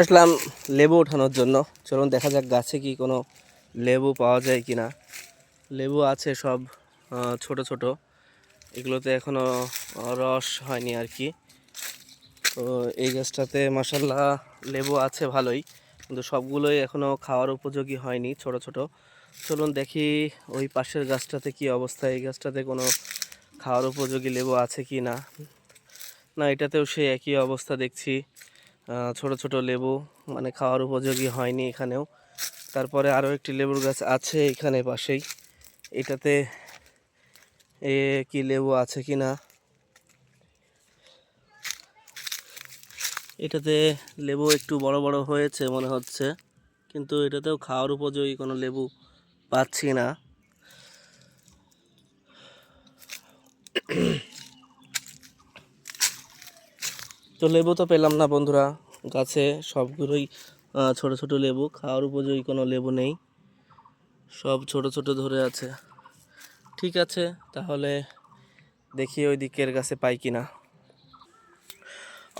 আসলাম লেবু ওঠানোর জন্য। চলুন দেখা যাক গাছে কি কোনো লেবু পাওয়া যায় কি না লেবু আছে সব ছোট ছোট। এগুলোতে এখনও রস হয়নি আর কি। তো এই গাছটাতে মাসাল্লাহ লেবু আছে ভালোই, কিন্তু সবগুলোই এখনও খাওয়ার উপযোগী হয়নি ছোট ছোট। চলুন দেখি ওই পাশের গাছটাতে কি অবস্থা। এই গাছটাতে কোনো খাওয়ার উপযোগী লেবু আছে কি না না, এটাতেও সেই একই অবস্থা দেখছি। ছোট ছোট লেবু মানে খাওয়ার উপযোগী হয়নি এখানেও। তারপরে আরও একটি লেবুর গাছ আছে এখানে পাশেই। এটাতে এ কি লেবু আছে কি না এটাতে লেবু একটু বড় বড় হয়েছে মনে হচ্ছে, কিন্তু এটাতেও খাওয়ার উপযোগী কোনো লেবু পাচ্ছি না। তো লেবু তো পেলাম না বন্ধুরা। গাছে সবগুলোই ছোট ছোট লেবু, খাওয়ার উপযোগী কোনো লেবু নেই। সব ছোট ছোট ধরে আছে। ঠিক আছে, তাহলে দেখি ওই দিকের গাছে পাই কিনা।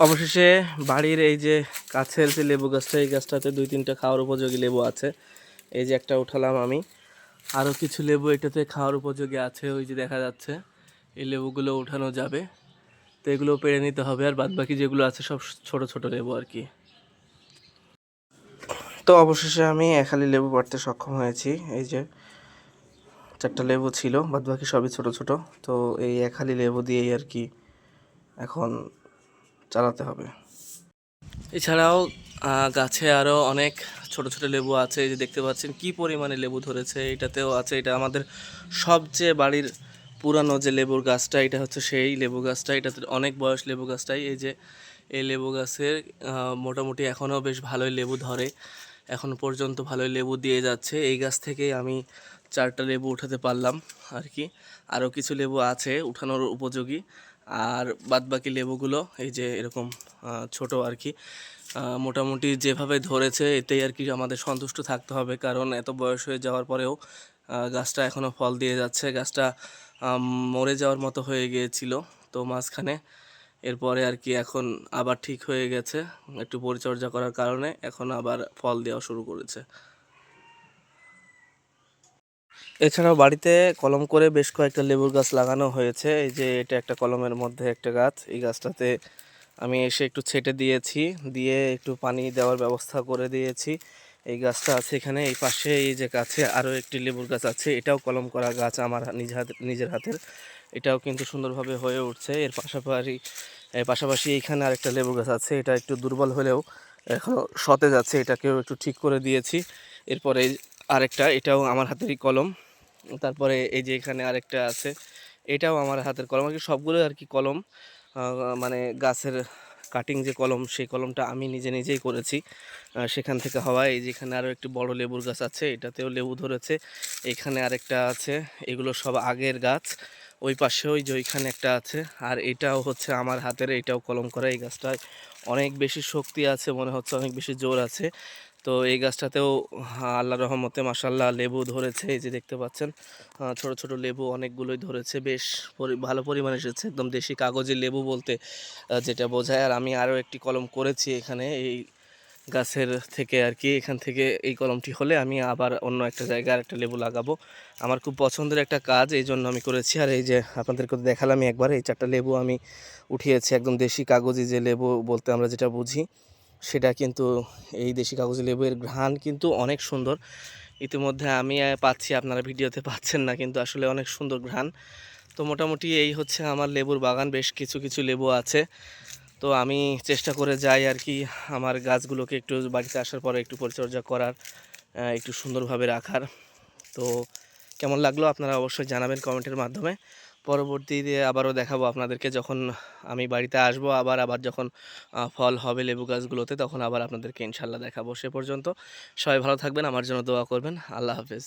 অবশেষে বাড়ির এই যে কাছের যে লেবু গাছটা এই গাছটাতে দুই তিনটা খাওয়ার উপযোগী লেবু আছে। এই যে একটা উঠালাম আমি। আরও কিছু লেবু এটাতে খাওয়ার উপযোগী আছে, ওই যে দেখা যাচ্ছে। এই লেবুগুলো উঠানো যাবে। তো এগুলো পেরে নিতে হবে। আর বাদবাকি যেগুলো আছে সব ছোট ছোট লেবু আর কি। তো অবশেষে আমি একালি লেবু পাড়তে সক্ষম হয়েছি। এই যে চারটা লেবু ছিল বাদবাকি সবই ছোট ছোট। তো এই একালি লেবু দিয়েই আর কি এখন চালাতে হবে। এছাড়াও গাছে আরও অনেক ছোট ছোট লেবু আছে। এই যে দেখতে পাচ্ছেন কি পরিমাণে লেবু ধরেছে। এটাতেও আছে এটা আমাদের সবচেয়ে বাড়ির পুরানো যে লেবুর গাছটা, এটা হচ্ছে সেই লেবু গাছটা। এটাতে অনেক বয়স লেবু গাছটাই। এই যে এই লেবু গাছের মোটামুটি এখনও বেশ ভালোই লেবু ধরে। এখন পর্যন্ত ভালোই লেবু দিয়ে যাচ্ছে। এই গাছ থেকেই আমি চারটা লেবু উঠাতে পারলাম আর কি। আরও কিছু লেবু আছে উঠানোর উপযোগী। আর বাদবাকি লেবুগুলো, এই যে এরকম ছোট আর কি মোটামুটি যেভাবে ধরেছে, এতেই আর কি আমাদের সন্তুষ্ট থাকতে হবে। কারণ এত বয়স হয়ে যাওয়ার পরেও গাছটা এখনও ফল দিয়ে যাচ্ছে। গাছটা মরে যাওয়ার মতো হয়ে গিয়েছিল। তো মাঝখানে এরপরে আর কি এখন আবার ঠিক হয়ে গেছে, একটু পরিচর্যা করার কারণে এখন আবার ফল দেওয়া শুরু করেছে। এছাড়াও বাড়িতে কলম করে বেশ কয়েকটা লেবুর গাছ লাগানো হয়েছে। এই যে এটা একটা কলমের মধ্যে একটা গাছ। এই গাছটাতে আমি এসে একটু ছেটে দিয়েছি, দিয়ে একটু পানি দেওয়ার ব্যবস্থা করে দিয়েছি। এই গাছটা আছে এখানে, এই পাশে এই যে গাছে আরও একটি লেবুর গাছ আছে, এটাও কলম করা গাছ আমার নিজ হাতে, নিজের হাতের। এটাও কিন্তু সুন্দরভাবে হয়ে উঠছে। এর পাশাপাশি পাশাপাশি এইখানে আরেকটা লেবুর গাছ আছে, এটা একটু দুর্বল হলেও এখনও সতেজ আছে, এটাকেও একটু ঠিক করে দিয়েছি। এরপরে আরেকটা, এটাও আমার হাতেরই কলম। তারপরে এই যে এখানে আরেকটা আছে, এটাও আমার হাতের কলম। আর কি সবগুলো আর কি কলম মানে গাছের কাটিং যে কলম, সেই কলমটা আমি নিজে নিজেই করেছি। সেখান থেকে হওয়া এই যেখানে আরও একটি বড় লেবুর গাছ আছে, এটাতেও লেবু ধরেছে। এখানে আরেকটা আছে, এগুলো সব আগের গাছ। ওই পাশে ওই যে ওইখানে একটা আছে, আর এটাও হচ্ছে আমার হাতের, এটাও কলম করা এই গাছটায়। অনেক বেশি শক্তি আছে, মনে হচ্ছে অনেক বেশি জোর আছে। তো এই গাছটাতেও আল্লাহ রহমতে মাসাল্লাহ লেবু ধরেছে, এই যে দেখতে পাচ্ছেন। ছোট ছোট লেবু অনেকগুলোই ধরেছে, বেশ ভালো পরিমাণে এসেছে, একদম দেশি কাগজের লেবু বলতে যেটা বোঝায়। আর আমি আরও একটি কলম করেছি এখানে, এই গাছের থেকে আর কি, এখান থেকে এই কলমটি হলে আমি আবার অন্য একটা জায়গায় আরেকটা লেবু লাগাবো। আমার খুব পছন্দের একটা কাজ, এই জন্য আমি করেছি। আর এই যে আপনাদেরকে দেখালাম একবার, এই চারটা লেবু আমি উঠিয়েছি, একদম দেশি কাগজি যে লেবু বলতে আমরা যেটা বুঝি। সেটা কিন্তু এই দেশি কাগজি লেবুর ঘ্রাণ কিন্তু অনেক সুন্দর। ইতিমধ্যে আমি পাচ্ছি, আপনারা ভিডিওতে পাচ্ছেন না, কিন্তু আসলে অনেক সুন্দর ঘ্রাণ। তো মোটামুটি এই হচ্ছে আমার লেবুর বাগান, বেশ কিছু কিছু লেবু আছে। তো আমি চেষ্টা করে যাই আর কি, আমার গাছগুলোকে একটু বাড়িতে আসার পরে একটু পরিচর্যা করার একটু সুন্দরভাবে রাখার। তো কেমন লাগল আপনারা অবশ্যই জানাবেন কমেন্টের মাধ্যমে। পরবর্তীতে আবারও দেখাবো আপনাদেরকে যখন আমি বাড়িতে আসব, আবার আবার যখন ফল হবে লেবু গাছগুলোতে, তখন আবার আপনাদেরকে ইনশাল্লাহ দেখাবো। সে পর্যন্ত সবাই ভালো থাকবেন, আমার জন্য দোয়া করবেন। আল্লাহ হাফেজ।